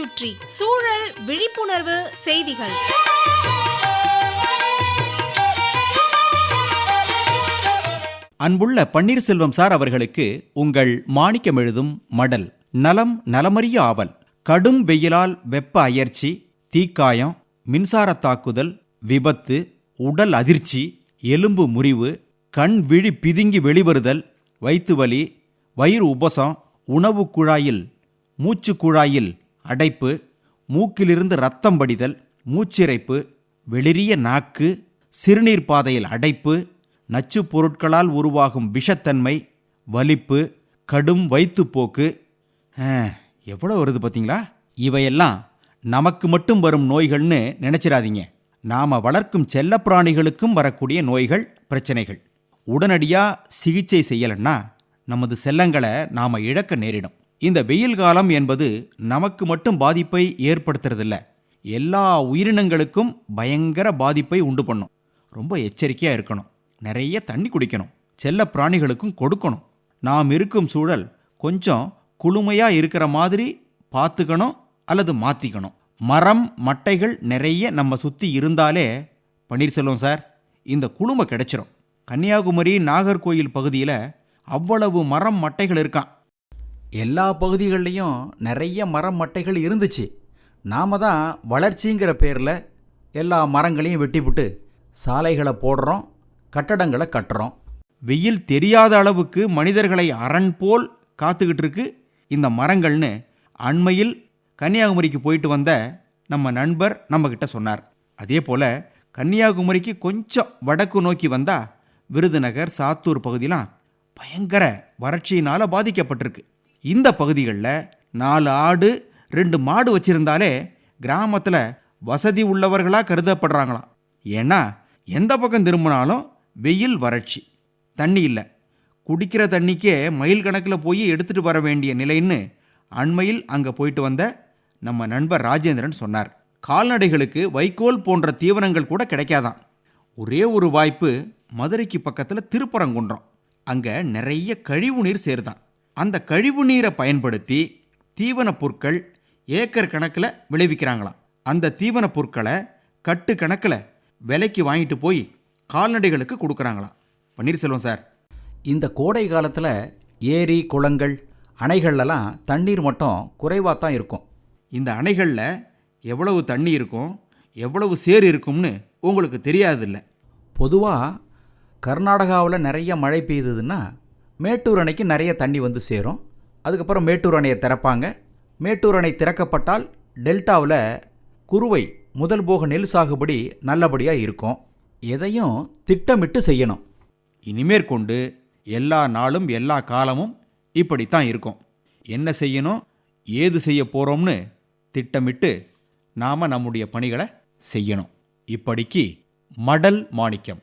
சுற்றி சூழல் விழிப்புணர்வு செய்திகள். அன்புள்ள பன்னீர்செல்வம் சார் அவர்களுக்கு உங்கள் மாணிக்கம் எழுதும் மடல். நலம் நலமறிய ஆவல். கடும் வெயிலால் வெப்ப அயர்ச்சி தீக்காயம் மின்சார தாக்குதல் விபத்து உடல் அதிர்ச்சி எலும்பு முறிவு கண் விழி பிதுங்கி வெளிவருதல் வயிற்று வலி வயிறு உபசம் உணவு குழாயில் மூச்சு குழாயில் அடைப்பு மூக்கிலிருந்து ரத்தம் வடிதல் மூச்சிறைப்பு வெளிரிய நாக்கு சிறுநீர் பாதையில் அடைப்பு நச்சுப் பொருட்களால் உருவாகும் விஷத்தன்மை வலிப்பு கடும் வயிற்றுப்போக்கு எவ்வளோ வருது பார்த்தீங்களா? இவையெல்லாம் நமக்கு மட்டும் வரும் நோய்கள்னு நினச்சிடாதீங்க. நாம வளர்க்கும் செல்லப்பிராணிகளுக்கும் வரக்கூடிய நோய்கள் பிரச்சனைகள். உடனடியாக சிகிச்சை செய்யலைன்னா நமது செல்லங்களை நாம இழக்க நேரிடும். இந்த வெயில் காலம் என்பது நமக்கு மட்டும் பாதிப்பை ஏற்படுத்துறதில்ல. எல்லா உயிரினங்களுக்கும் பயங்கர பாதிப்பை உண்டு பண்ணும். ரொம்ப எச்சரிக்கையாக இருக்கணும். நிறைய தண்ணி குடிக்கணும். செல்ல பிராணிகளுக்கும் கொடுக்கணும். நாம் இருக்கும் சூழல் கொஞ்சம் குளுமையாக இருக்கிற மாதிரி பார்த்துக்கணும் அல்லது மாற்றிக்கணும் மரம் மட்டைகள் நிறைய நம்ம சுற்றி இருந்தாலே பன்னீர்செல்வம் சார் இந்த குளுமை கிடைச்சிரும். கன்னியாகுமரி நாகர்கோயில் பகுதியில் அவ்வளவு மரம் மட்டைகள் இருக்கான் எல்லா பகுதிகள்லையும் நிறைய மரம் மட்டைகள் இருந்துச்சு. நாம தான் வளர்ச்சிங்கிற பேரில் எல்லா மரங்களையும் வெட்டிவிட்டு சாலைகளை போடுறோம் கட்டடங்களை கட்டுறோம். வெயில் தெரியாத அளவுக்கு மனிதர்களை அரண் போல் காத்துக்கிட்டு இருக்கு இந்த மரங்கள்னு அண்மையில் கன்னியாகுமரிக்கு போயிட்டு வந்த நம்ம நண்பர் நம்மக்கிட்ட சொன்னார். அதே போல் கன்னியாகுமரிக்கு கொஞ்சம் வடக்கு நோக்கி வந்தால் விருதுநகர் சாத்தூர் பகுதியெலாம் பயங்கர வறட்சியினால் பாதிக்கப்பட்டிருக்கு. இந்த பகுதிகளில் நாலு ஆடு ரெண்டு மாடு வச்சிருந்தாலே கிராமத்தில் வசதி உள்ளவர்களாக கருதப்படுறாங்களாம். ஏன்னா எந்த பக்கம் திரும்பினாலும் வெயில் வறட்சி தண்ணி இல்லை. குடிக்கிற தண்ணிக்கே மயில் கணக்கில் போய் எடுத்துகிட்டு வர வேண்டிய நிலைன்னு அண்மையில் அங்கே போயிட்டு வந்த நம்ம நண்பர் ராஜேந்திரன் சொன்னார். கால்நடைகளுக்கு வைக்கோல் போன்ற தீவனங்கள் கூட கிடைக்காதான் ஒரே ஒரு வாய்ப்பு மதுரைக்கு பக்கத்தில் திருப்பரங்குன்றம். அங்கே நிறைய கழிவு நீர் சேருதான் அந்த கழிவு நீரை பயன்படுத்தி தீவன பொருட்கள் ஏக்கர் கணக்கில் விளைவிக்கிறாங்களாம். அந்த தீவன பொருட்களை கட்டு கணக்கில் விலைக்கு வாங்கிட்டு போய் கால்நடைகளுக்கு கொடுக்குறாங்களாம். பன்னீர்செல்வம் சார். இந்த கோடை காலத்தில் ஏரி குளங்கள் அணைகள்லாம் தண்ணீர் மட்டம் குறைவாக தான் இருக்கும். இந்த அணைகளில் எவ்வளவு தண்ணி இருக்கும் எவ்வளவு சேறு இருக்கும்னு உங்களுக்கு தெரியாதில்ல? பொதுவாக கர்நாடகாவில் நிறைய மழை பெய்ததுன்னா மேட்டூர் அணைக்கு நிறைய தண்ணி வந்து சேரும். அதுக்கப்புறம் மேட்டூர் அணையை திறப்பாங்க. மேட்டூர் அணை திறக்கப்பட்டால் டெல்டாவில் குறுவை முதல் போக நெல் சாகுபடி நல்லபடியாக இருக்கும். எதையும் திட்டமிட்டு செய்யணும். இனிமேற்கொண்டு எல்லா நாளும் எல்லா காலமும் இப்படித்தான் இருக்கும். என்ன செய்யணும் ஏது செய்ய போகிறோம்னு திட்டமிட்டு நாம் நம்முடைய பணிகளை செய்யணும். இப்படிக்கு மடல் மாணிக்கம்.